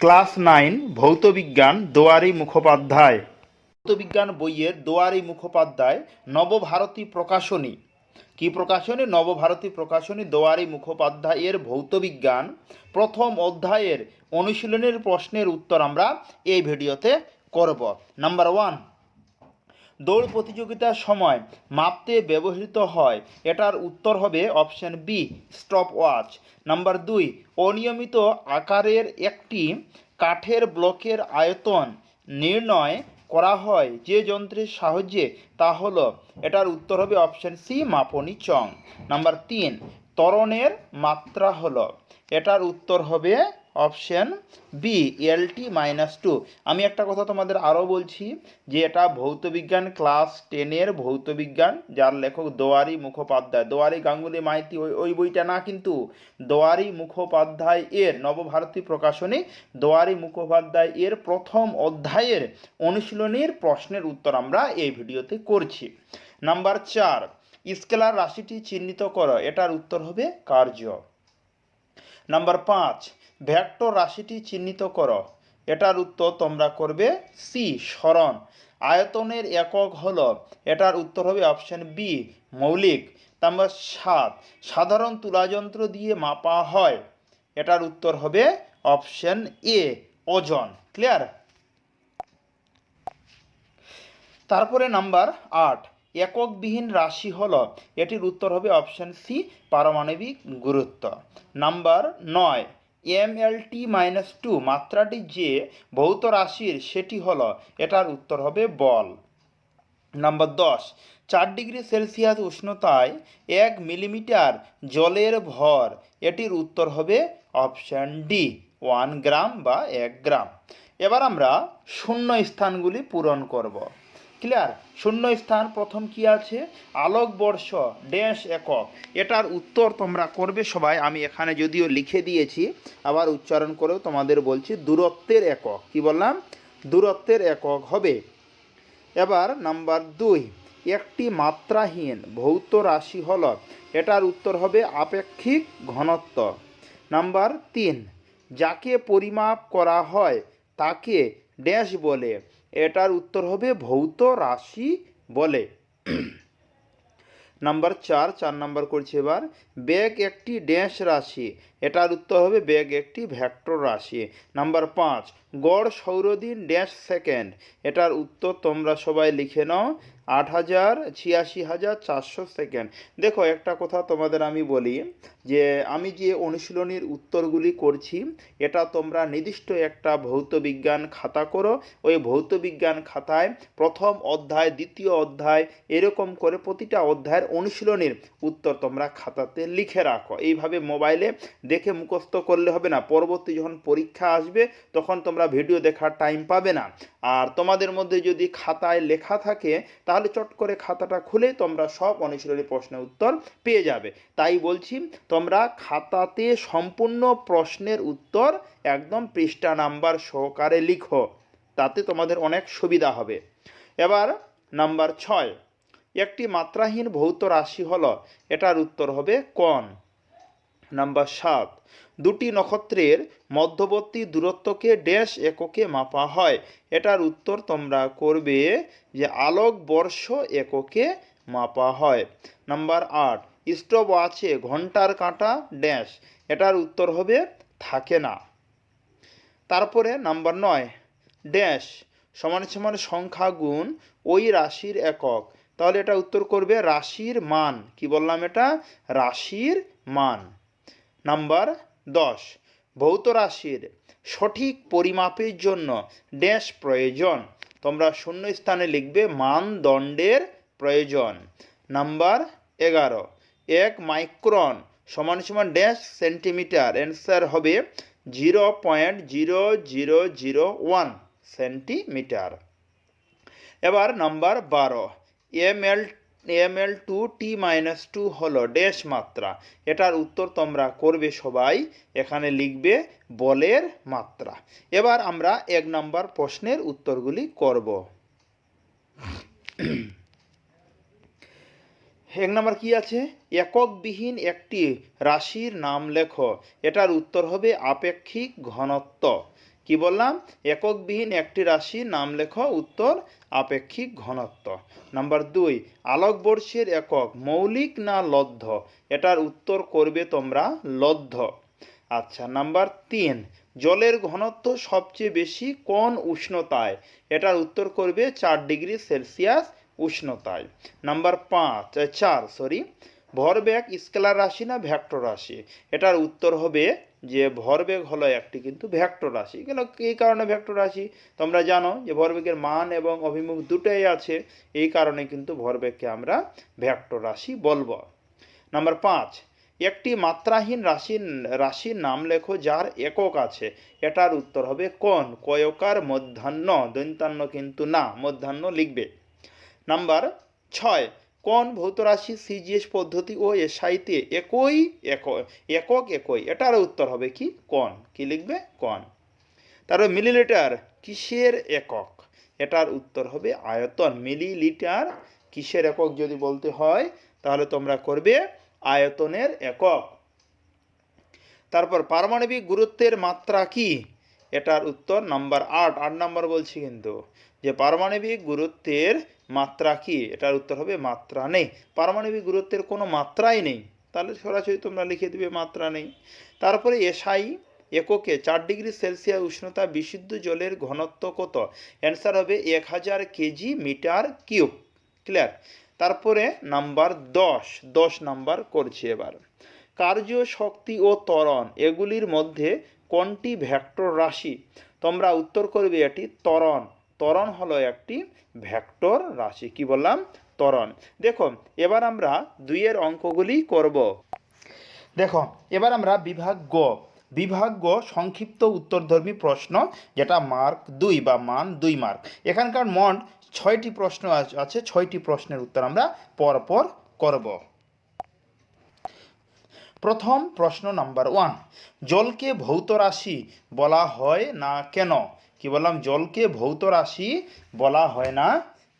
Class nine ভৌতবিজ্ঞান দোয়ারি মুখোপাধ্যায়। ভৌতবিজ্ঞান বইয়ের দোয়ারি মুখোপাধ্যায়, নবভারতী প্রকাশনী। কি প্রকাশনী? নবভারতী প্রকাশনী, দোয়ারি মুখোপাধ্যায়ের ভৌতবিজ্ঞান প্রথম অধ্যায়ের অনুশীলনের প্রশ্নের উত্তর আমরা এই ভিডিওতে করব। নাম্বার ওয়ান দৌড় প্রতিযোগিতার সময় মাপতে ব্যবহৃত হয়। এটার উত্তর হবে option B, stop watch. Number দুই, অনিয়মিত আকারের একটি কাঠের ব্লকের আয়তন নির্ণয় করা হয় যে যন্ত্রের সাহায্যে, তা হলো, এটার উত্তর হবে অপশন সি, মাপনি চং। নাম্বার তিন, ত্বরণের মাত্রা হলো। এটার উত্তর হবে option B LT minus two আমি একটা কথা তোমাদের আরও বলছি, যে এটা ভৌতবিজ্ঞান ক্লাস টেনের ভৌতবিজ্ঞান যার লেখক দোয়ারি মুখোপাধ্যায়। দোয়ারি গাঙ্গুলি মাইতি, ওই ওই বইটা না কিন্তু। দোয়ারি মুখোপাধ্যায় এর নবভারতী প্রকাশনী, দোয়ারি মুখোপাধ্যায় এর প্রথম অধ্যায়ের অনুশীলনীর প্রশ্নের উত্তর আমরা এই ভিডিওতে করছি। নাম্বার চার, স্কেলার রাশিটি চিহ্নিত করো। এটার উত্তর হবে কার্য। নাম্বার পাঁচ ভ্যাক্টর রাশিটি চিহ্নিত করো। এটার উত্তর তোমরা করবে সি, স্মরণ। আয়তনের একক হলো, এটার উত্তর হবে অপশন বি মৌলিক। নাম্বার সাত, সাধারণ তুলাযন্ত্র দিয়ে মাপা হয়। এটার উত্তর হবে অপশন এ ওজন। ক্লিয়ার তারপরে নাম্বার আট, এককবিহীন রাশি হল, এটির উত্তর হবে অপশন সি পারমাণবিক গুরুত্ব। নাম্বার নয় M L T minus two মাত্রাটি যে ভৌত রাশির সেটি হলো, এটার উত্তর হবে বল। নাম্বার দশ, চার ডিগ্রি সেলসিয়াস উষ্ণতায় এক মিলিমিটার জলের ভর, এটির উত্তর হবে অপশান ডি, ওয়ান গ্রাম বা এক গ্রাম। এবার আমরা শূন্য স্থানগুলি পূরণ করব। ক্লিয়ার শূন্য স্থান প্রথম কি আছে? আলোকবর্ষ ড্যাশ একক। এটার উত্তর তোমরা করবে সবাই। আমি এখানে যদিও লিখে দিয়েছি, আবার উচ্চারণ করেও তোমাদের বলছি, দূরত্বের একক। কি বললাম? দূরত্বের একক হবে। এবার নাম্বার দুই, একটি মাত্রাহীন ভৌত রাশি হল। এটার উত্তর হবে আপেক্ষিক ঘনত্ব। নাম্বার তিন, যাকে পরিমাপ করা হয়, তাকে ড্যাশ বলে। এটার উত্তর হবে ভৌত রাশি বলে। নাম্বার চার চার নাম্বার করছি এবার। বেগ একটি ড্যাশ রাশি, এটার উত্তর হবে বেগ একটি ভ্যাক্টর রাশি। নাম্বার পাঁচ, গড় সৌরদিন ড্যাশ সেকেন্ড, এটার উত্তর তোমরা সবাই লিখে নাও। আট হাজার ছিয়াশি হাজার চারশো সেকেন্ড। দেখো, একটা কথা তোমাদের আমি বলি যে, আমি যে অনুশীলনীর উত্তরগুলি করছি, এটা তোমরা নির্দিষ্ট একটা ভৌত বিজ্ঞান খাতা করো। ওই ভৌত বিজ্ঞান খাতায় প্রথম অধ্যায়, দ্বিতীয় অধ্যায়, এরকম করে প্রতিটা অধ্যায়ের অনুশীলনীর উত্তর তোমরা খাতাতে লিখে রাখো। এইভাবে মোবাইলে দেখে মুখস্থ করলে হবে না। পরবর্তী যখন পরীক্ষা আসবে, তখন তোমরা ভিডিও দেখার টাইম পাবে না। আর তোমাদের মধ্যে যদি খাতায় লেখা থাকে, তাহলে চট করে খাতাটা খুলে তোমরা সব অনুশীলনী প্রশ্নের উত্তর পেয়ে যাবে। তাই বলছি, তোমরা খাতাতে সম্পূর্ণ প্রশ্নের উত্তর একদম পৃষ্ঠা নাম্বার সহকারে লিখো। তাতে তোমাদের অনেক সুবিধা হবে। এবার নাম্বার ছয়। একটি মাত্রাহীন ভৌত রাশি হলো, এটার উত্তর হবে কণ। নাম্বার সাত, দুটি নক্ষত্রের মধ্যবর্তী দূরত্বকে ড্যাশ এককে মাপা হয়। এটার উত্তর তোমরা করবে যে আলোক বর্ষ এককে মাপা হয়। নাম্বার আট স্টোভ আছে, ঘণ্টার কাঁটা, ড্যাশ। এটার উত্তর হবে, থাকে না। তারপরে নাম্বার নয়, ড্যাশ সমান সমান সংখ্যা গুণ ওই রাশির একক। তাহলে এটা উত্তর করবে রাশির মান। কি বললাম এটা? রাশির মান। নাম্বার দশ, ভৌত রাশির সঠিক পরিমাপের জন্য ড্যাশ প্রয়োজন। তোমরা শূন্য স্থানে লিখবে মানদণ্ডের প্রয়োজন। নাম্বার এগারো, এক মাইক্রন সমান সমান ড্যাশ সেন্টিমিটার। অ্যান্সার হবে zero point zero zero zero one centimetre. এবার নাম্বার বারো, M L M L two T minus two হলো ড্যাশ মাত্রা। এটার উত্তর তোমরা করবে সবাই। এখানে লিখবে বলের মাত্রা। এবার আমরা এক নম্বর প্রশ্নের উত্তরগুলি করব। এক নম্বর কি আছে? এককবিহীন একটি রাশির নাম লেখো। এটার উত্তর হবে আপেক্ষিক ঘনত্ব। কি বললাম? এককবিহীন একটি রাশি নাম লেখো, উত্তর আপেক্ষিক ঘনত্ব। নাম্বার দুই, আলোকবর্ষের একক, মৌলিক না লব্ধ? এটার উত্তর করবে তোমরা লব্ধ। আচ্ছা নাম্বার তিন, জলের ঘনত্ব সবচেয়ে বেশি কোন উষ্ণতায়? এটার উত্তর করবে চার ডিগ্রি সেলসিয়াস উষ্ণতায়। নাম্বার পাঁচ চার, সরি, ভরবেগ স্কেলার রাশি না ভ্যাক্টর রাশি? এটার উত্তর হবে যে ভরবেগ হলো একটি কিন্তু ভ্যাক্টর রাশি। কেন এই কারণে ভ্যাক্টর রাশি। তোমরা জানো যে ভরবেগের মান এবং অভিমুখ দুটোই আছে। এই কারণে কিন্তু ভরবেগকে আমরা ভ্যাক্টর রাশি বলব। নাম্বার পাঁচ, একটি মাত্রাহীন রাশির রাশির নাম লেখো যার একক আছে। এটার উত্তর হবে কোন কয়কার মধ্যাহ্ন দৈন্তান্ন কিন্তু না, মধ্যাহ্ন লিখবে। নাম্বার ছয় কোন ভৌত রাশি সিজিএস পদ্ধতি ও এসআইতে একই এক- একক একই? এটার উত্তর হবে কি? কোন। কি লিখবে? কোন। তারপর মিলিলিটার কিসের একক? এটার উত্তর হবে আয়তন। মিলিলিটার কিসের একক যদি বলতে হয়, তাহলে তোমরা করবে আয়তনের একক। তারপর পারমাণবিক গুরুত্বের মাত্রা কি? এটার উত্তর নাম্বার আট। আট নাম্বার বলছি কিন্তু। যে পারমাণবিক গুরুত্বের মাত্রা কি? এটার উত্তর হবে মাত্রা নেই। পারমাণবিক গুরুত্বের কোনো মাত্রাই নেই। তাহলে সরাসরি তোমরা লিখে দিবে মাত্রা নেই। তারপরে এসআই এককে চার ডিগ্রি সেলসিয়াস উষ্ণতা বিশুদ্ধ জলের ঘনত্ব কত? অ্যান্সার হবে এক হাজার কেজি মিটার কিউব। ক্লিয়ার? তারপরে নাম্বার দশ। দশ নাম্বার করছি এবার। কার্য শক্তি ও ত্বরণ, এগুলির মধ্যে কোনটি ভেক্টর রাশি? তোমরা উত্তর করবে এটি ত্বরণ। ত্বরণ হলো একটি ভেক্টর রাশি। কি বললাম? ত্বরণ। দেখো, এবার আমরা দুইয়ের অঙ্কগুলি করব। দেখো, এবার আমরা বিভাগ গ। বিভাগ গ সংক্ষিপ্ত উত্তরধর্মী প্রশ্ন, যেটা মার্ক দুই বা মান দুই মার্ক। এখানকার মন ছয়টি প্রশ্ন আছ- ছয়টি প্রশ্নের উত্তর আমরা পরপর করব। প্রথম প্রশ্ন নাম্বার ওয়ান, জলকে ভৌত রাশি বলা হয় না কেন? কি বললাম? জলকে ভৌত রাশি বলা হয় না।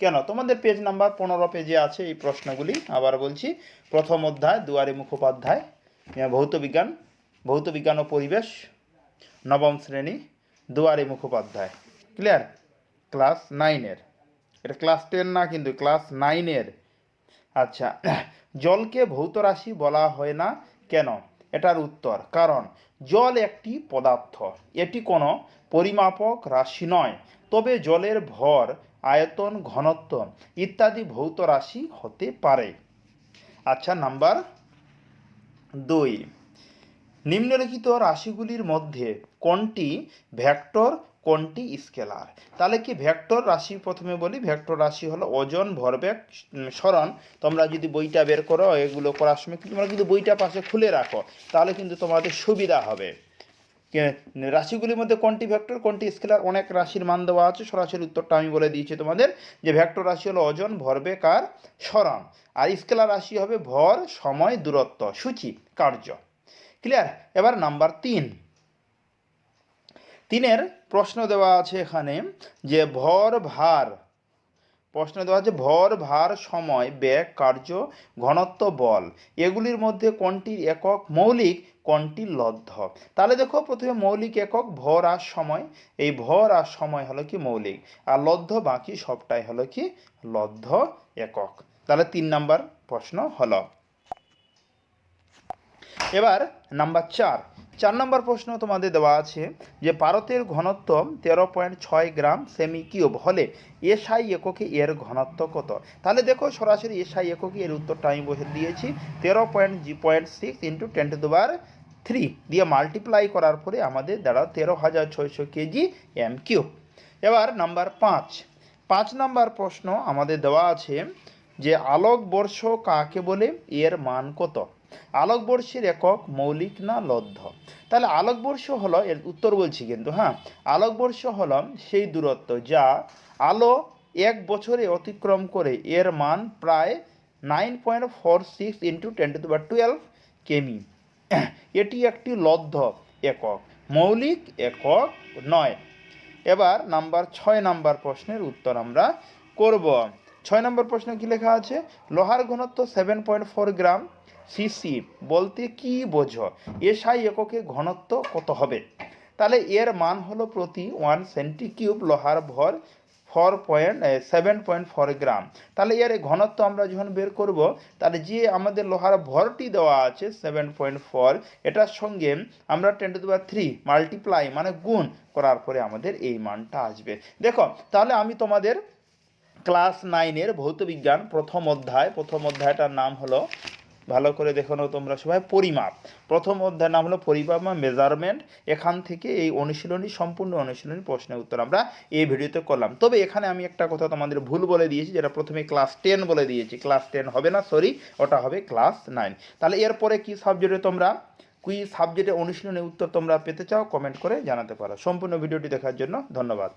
কেন? তোমাদের পেজ নাম্বার পনেরো পেজে আছে এই প্রশ্নগুলি। আবার বলছি, প্রথম অধ্যায়, দুয়ারে মুখোপাধ্যায়। ভৌত বিজ্ঞান ভৌত বিজ্ঞান ও পরিবেশ, নবম শ্রেণি, দুয়ারে মুখোপাধ্যায়। ক্লিয়ার ক্লাস নাইনের এটা ক্লাস টেন না, কিন্তু ক্লাস নাইনের আচ্ছা জলকে ভৌত রাশি বলা হয় না। কেন? এটার উত্তর, কারণ জল একটি পদার্থ। এটি কোনো পরিমাপক রাশি নয়, তবে জলের ভর, আয়তন, ঘনত্ব ইত্যাদি ভৌত রাশি হতে পারে। আচ্ছা নাম্বার দুই। নিম্নলিখিত রাশিগুলির মধ্যে কোনটি ভ্যাক্টর কোনটি স্কেলার? তাহলে কি ভেক্টর রাশি? প্রথমে বলি, ভেক্টর রাশি হলো ওজন, ভরবেগ সরণ। তোমরা যদি বইটা বের করো, এগুলো করার সময় তোমরা কিন্তু বইটা পাশে খুলে রাখো, তাহলে কিন্তু তোমাদের সুবিধা হবে। রাশিগুলির মধ্যে কোনটি ভেক্টর কোনটি স্কেলার অনেক রাশির মান দেওয়া আছে। সরাসরি উত্তরটা আমি বলে দিয়েছি তোমাদের যে ভেক্টর রাশি হলো ওজন ভরবেগ আর সরণ। আর স্কেলার রাশি হবে ভর, সময়, দূরত্ব, সূচি, কার্য। ক্লিয়ার এবার নাম্বার তিন। তিনের প্রশ্ন দেওয়া আছে এখানে যে ভর, ভার প্রশ্ন দেওয়া আছে, ভর, ভার, সময় বেগ কার্য, ঘনত্ব, বল। এগুলির মধ্যে কোনটির একক মৌলিক, কোনটি লব্ধ তাহলে দেখো, প্রথমে মৌলিক একক, ভর আর সময়। এই ভর আর সময় হলো কি মৌলিক? আর লব্ধ বাকি সবটাই হলো কি লব্ধ একক। তাহলে তিন নাম্বার প্রশ্ন হলো। এবার নাম্বার চার। চার নম্বর প্রশ্ন তোমাদের দেওয়া আছে যে পারতের ঘনত্ব তেরো পয়েন্ট ছয় গ্রাম সেমি কিউব হলে এসআই এককে এর ঘনত্ব কত? তাহলে দেখো সরাসরি এসআই এককে এর উত্তরটা আমি বসে দিয়েছি। তেরো point G, point six into ten two দুবার থ্রি দিয়ে মাল্টিপ্লাই করার পরে আমাদের দাঁড়াও তেরো হাজার ছয়শো কেজি এম কিউব এবার নাম্বার পাঁচ। পাঁচ নাম্বার প্রশ্ন আমাদের দেওয়া আছে যে আলোকবর্ষ কাকে বলে? এর মান কত? আলোকবর্ষের একক মৌলিক না লব্ধ? তাহলে আলোকবর্ষ হলো, এর উত্তর বলছি কিন্তু হ্যাঁ? আলোকবর্ষ হলো সেই দূরত্ব যা আলো এক বছরে অতিক্রম করে এর মান প্রায় nine point four six into ten two বা টুয়েলভ কেমি। এটি একটি লব্ধ একক, মৌলিক একক নয়। এবার নাম্বার ছয় নাম্বার প্রশ্নের উত্তর আমরা করব। ছয় নম্বর প্রশ্ন কি লেখা আছে? লোহার ঘনত্ব seven point four gram CC, বলতে কি বোঝো? এসআই এককে ঘনত্ব কত হবে? তাহলে এর মান হলো প্রতি ওয়ান সেন্টিকিউব লোহার ভর four point seven point four gram. তাহলে এর ঘনত্ব আমরা যখন বের করব, তাহলে যে আমাদের লোহার ভরটি দেওয়া আছে, সেভেন পয়েন্ট ফোর, এটার সঙ্গে আমরা টেন টু দেওয়ার থ্রি মাল্টিপ্লাই মানে গুণ করার পরে আমাদের এই মানটা আসবে। দেখো, তাহলে আমি তোমাদের ক্লাস নাইনের ভৌতবিজ্ঞান প্রথম অধ্যায়, প্রথম অধ্যায়টার নাম হলো ভালো করে দেখো তোমরা সবাই। পরিমাপ। প্রথম অধ্যায়ের নাম হলো পরিমাপ বা মেজারমেন্ট এখান থেকে এই অনুশীলনী, সম্পূর্ণ অনুশীলনী প্রশ্নের উত্তর আমরা এই ভিডিওতে করলাম। তবে এখানে আমি একটা কথা তোমাদের ভুল বলে দিয়েছি, যেটা প্রথমে ক্লাস টেন বলে দিয়েছি। ক্লাস টেন হবে না সরি ওটা হবে ক্লাস নাইন তাহলে এরপরে কি সাবজেক্টে তোমরা কুই সাবজেক্টে অনুশীলনের উত্তর তোমরা পেতে চাও কমেন্ট করে জানাতে পারো। সম্পূর্ণ ভিডিওটি দেখার জন্য ধন্যবাদ।